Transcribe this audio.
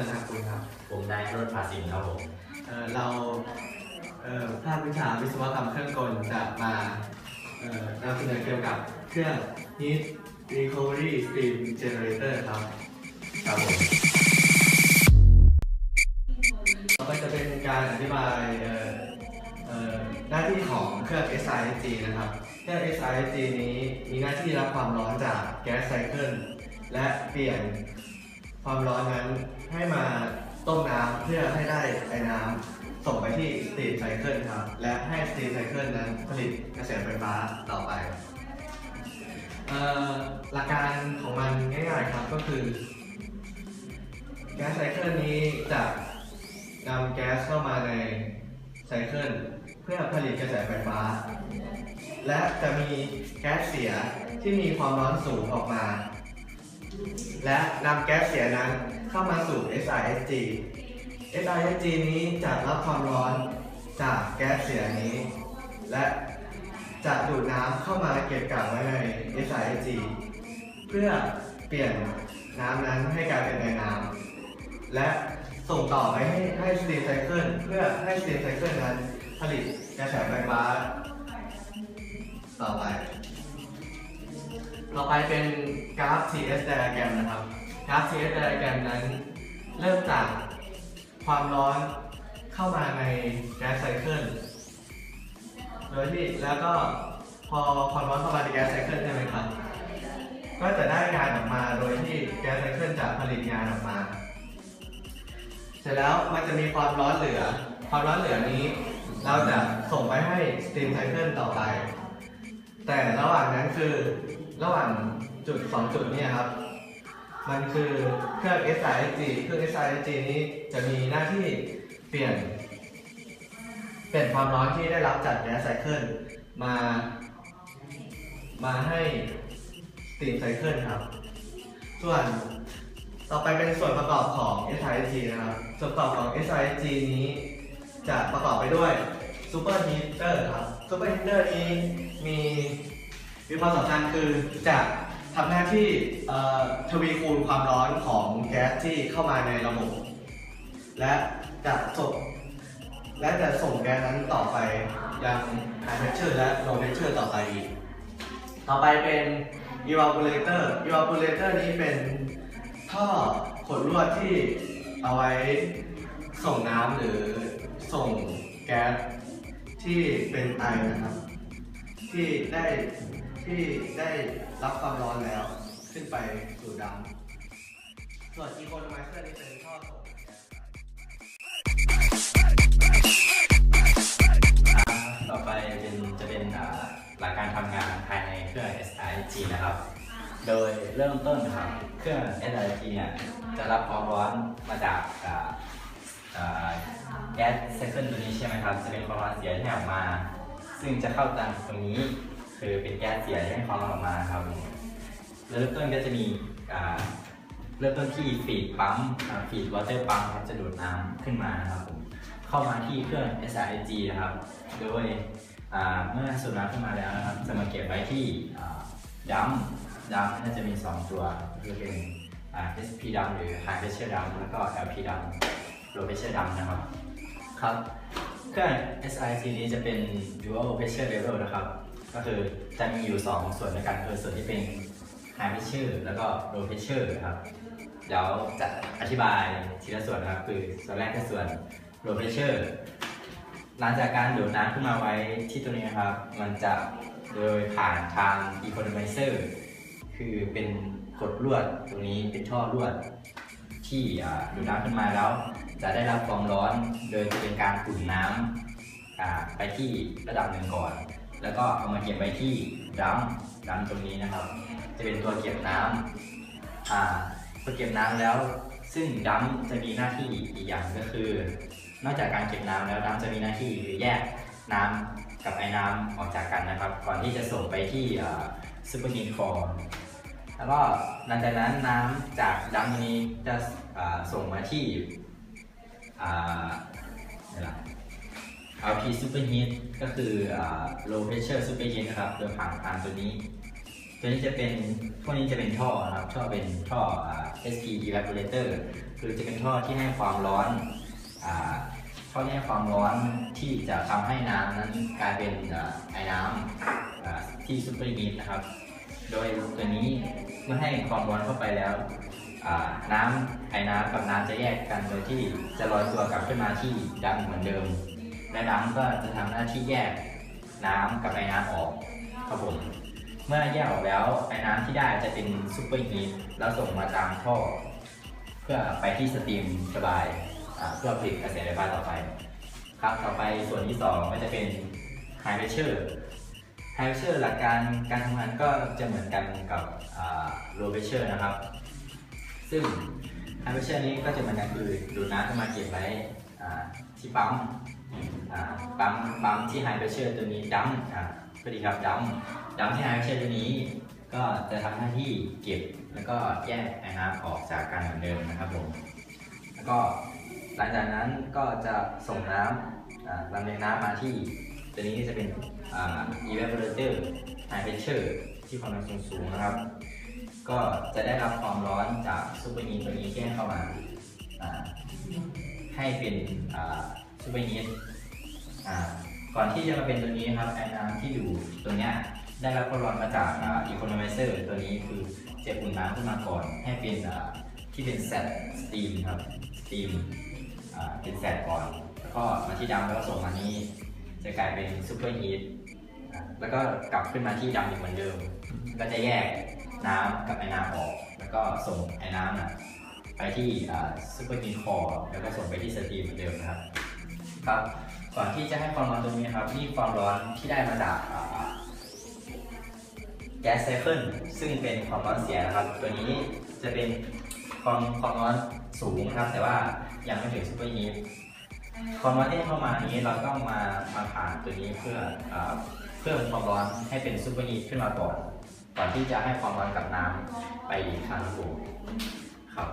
ามกุลครับผมนายรถภาสินครับผมเอ่อเราเอ่อภาควิชาวิศวกรรมเครื่องกลจะมาเอ่อนำเสนอเกี่ยวกับเครื่อง Heat Recovery Steam Generator ครับครับผมต่อไปจะเป็นการอธิบายเอ่อเอ่อหน้าที่ของเครื่อง SIG นะครับ เครื่อง SIG นี้มีหน้าที่รับความร้อนจากแก๊สไซเคิลและเปลี่ยน ความร้อนนั้นให้มาต้มน้ำเพื่อให้ได้ไอ้น้ำส่งไปที่สตีมไซเคิลครับ และให้สตีมไซเคิลนั้นผลิตกระแสไฟฟ้าต่อไปหลักการของมันง่ายๆครับก็คือแก๊สไซเคิลนี้จะนำแก๊สเข้ามาในไซเคิลเพื่อผลิตกระแสไฟฟ้า และจะมีแก๊สเสียที่มีความร้อนสูงออกมา และนำแก๊สเสียนั้นเข้ามาสู่ SISG SISG นี้จะรับความร้อนจากแก๊สเสียนี้ และจะดูดน้ำเข้ามาเก็บกักไว้ใน SISG เพื่อเปลี่ยนน้ำนั้นให้กลายเป็นไอน้ำและส่งต่อไปให้ให้สตีมไซเคิลเพื่อให้สตีมไซเคิลนั้นผลิตกระแสไฟฟ้าต่อไป ต่อไปเป็นกราฟ TS diagram นะครับ กราฟ TS diagram นั้น เริ่มจากความร้อนเข้ามาในแก๊สไซเคิล โดยที่แล้วก็พอความร้อนเข้ามาในแก๊สไซเคิลใช่ไหมครับ ก็จะได้งานออกมาโดยที่แก๊สไซเคิลจะผลิตงานออกมา เสร็จแล้วมันจะมีความร้อนเหลือ ความร้อนเหลือนี้ เราจะส่งไปให้สตีมไซเคิลต่อไป แต่ระหว่างนั้นคือ ระหว่างจุดสองจุดเนี้ครับ มันคือเครื่อง S I G เครื่อง S I G นี้จะมีหน้าที่เปลี่ยน เปลี่ยนความร้อนที่ได้รับจากแก๊สไซเคิลมา มาให้ตีมไซเคิลครับ ส่วนต่อไปเป็นส่วนประกอบของ S I G นะครับ ส่วนประกอบของ S I G นี้จะประกอบไปด้วยซูเปอร์ฮีเตอร์ครับซูเปอร์ฮีเตอร์นี้มี มีความสำคัญคือจะทำหน้าที่ทวีคูณความร้อนของแก๊สที่เข้ามาในระบบ และจะส่งและจะส่งแก๊สนั้นต่อไปยัง high pressure และ low pressure ต่อไปอีก ต่อไปเป็น evaporator evaporator นี้เป็นท่อขดลวดที่เอาไว้ส่งน้ำหรือส่งแก๊สที่เป็นไอนะครับ ที่ได้ ที่ได้รับความร้อนแล้วขึ้นไปสู่ดำส่วน economizer นี้เป็นท่อส่งแก๊สไปต่อไปเป็นจะเป็นหลักการทำงานภายในเครื่อง SIG นะครับ โดยเริ่มต้นครับเครื่อง SIG เนี่ยจะรับความร้อนมาจากอ่าอ่าแก๊สไซเคิลตัวนี้ใช่ไหมครับ จะเป็นความร้อนเสียที่ออกมา ซึ่งจะเข้าตามตรงนี้ คือเป็นแก๊สเสียที่ให้ความร้อนออกมาครับแล้วเริ่มต้นก็จะมีเริ่มต้นที่ฟีดปั๊มฟีดวอเตอร์ปั๊มครับจะดูดน้ำขึ้นมานะครับผมเข้ามาที่เครื่อง SIG นะครับ โดยเมื่อสูบน้ำขึ้นมาแล้วนะครับ จะมาเก็บไว้ที่ดัมดัมน่าจะมี 2 ตัวคือเป็น SP ดัมหรือ High Pressure ดัมแล้วก็ LP ดัม Low Pressure ดัมนะครับครับ เครื่อง SIG นี้จะเป็น Dual Pressure Level นะครับ ก็คือจะมีอยู่ 2 ส่วนด้วยกันคือส่วนที่เป็น High Pressure แล้วก็ Low Pressure ครับเดี๋ยวจะอธิบายทีละส่วนนะครับ คือส่วนแรกคือส่วน low pressure หลังจากการดูดน้ำขึ้นมาไว้ที่ตรงนี้นะครับ มันจะโดยผ่านทาง economizer คือเป็นกดลวดตรงนี้เป็นท่อลวด ที่ดูดน้ำขึ้นมาแล้ว จะได้รับความร้อนโดยจะเป็นการอุ่นน้ำไปที่ระดับหนึ่งก่อน แล้วก็เอามาเก็บไว้ที่ดัมดัมตรงนี้นะครับ จะเป็นตัวเก็บน้ำอ่าพอเก็บน้ำแล้ว ซึ่งดัมจะมีหน้าที่อีกอย่างก็คือ นอกจากการเก็บน้ำแล้วดัมจะมีหน้าที่คือแยกน้ำกับไอ้น้ำออกจากกันนะครับ ก่อนที่จะส่งไปที่ซูเปอร์ฮีทฟอร์แล้วก็หลังจากนั้นน้ำจากดัมนี้จะส่งมาที่อ่านี่แหละ LP Superheat ก็คืออ่า low pressure superheat นะครับโดยผ่านทางตัวนี้ ตัวนี้จะเป็นพวกนี้จะเป็นท่อนะครับท่อเป็นท่ออ่า SP evaporator คือจะเป็นท่อที่ให้ความร้อนอท่อที่ให้ความร้อนที่จะทำให้น้ำนั้นกลายเป็นไอ้น้ำที่ซุปเปอร์ฮีทนะครับ โดยตัวนี้เมื่อให้ความร้อนเข้าไปแล้วน้ำไอ้น้ำกับน้ำจะแยกกันโดยที่จะลอยตัวกลับขึ้นมาที่ดำเหมือนเดิม และน้ำก็จะทำหน้าที่แยกน้ำกับไอ้น้ำออกครับผมเมื่อแยกออกแล้วไอ้น้ำที่ได้จะเป็นซูเปอร์ฮีทแล้วส่งมาตามท่อ เพื่อไปที่สตรีมระบายเพื่อผลิตกระแสไฟฟ้าต่อไป ครับต่อไปส่วนที่สองก็จะเป็น High Pressure High Pressure หลักการการทำงานก็จะเหมือนกันกับอ่า Low Pressure นะครับ ซึ่ง High Pressure นี้ก็จะเหมือนกันคือดูดน้ำเข้ามาเก็บไว้ที่ปั๊ม ปั๊มปั๊มที่ High Pressure ตัวนี้ดัมอ่าสวัสดีครับดัมดัมที่ High Pressure ตัวนี้ ก็จะทำหน้าที่เก็บแล้วก็แยกไอน้ำออกจากกันเหมือนเดิมนะครับผมแล้วก็หลังจากนั้นก็จะส่งน้ำลำเลียงน้ำมาที่ ตัวนี้จะเป็นอ่า evaporator high pressure ที่ความร้อนสูงๆนะครับ ก็จะได้รับความร้อนจากซูเปอร์ฮีทตัวนี้ที่ให้เข้ามาให้เป็น ซูเปอร์ฮีทก่อนที่จะมาเป็นตัวนี้ครับไอ้น้ำที่อยู่ตัวเนี้ยได้รับความร้อนมาจากอีโคโนไมเซอร์ตัวนี้คือเจ็บอุ่นน้ำขึ้นมาก่อน ให้เป็นที่เป็นแซดสตีมครับสตีมเป็นแซดก่อน แล้วก็มาที่ดำแล้วก็ส่งมานี้ จะกลายเป็นซูเปอร์ฮีทแล้วก็กลับขึ้นมาที่ดำอีกเหมือนเดิม ก็จะแยกน้ำกับไอ้น้ำออก แล้วก็ส่งไอ้น้ำน่ะไปที่ซูเปอร์ฮีทคอร์แล้วก็ส่งไปที่สตีมเหมือนเดิมนะครับ ครับก่อนที่จะให้ความร้อนตรงนี้ครับนี่ความร้อนที่ได้มาจากแก๊สไซเคิลซึ่งเป็นความร้อนเสียนะครับ ตัวนี้จะเป็นความความร้อนสูงนะครับ แต่ว่ายังไม่ถึงซูเปอร์ฮีทความร้อนที่เข้ามานี้เราต้องมามาผ่านตัวนี้เพื่อเอ่อเพิ่มความร้อนให้เป็นซูเปอร์ฮีทขึ้นมาก่อนก่อนที่จะให้ความร้อนกับน้ำไปอีกครั้งครับผมครับ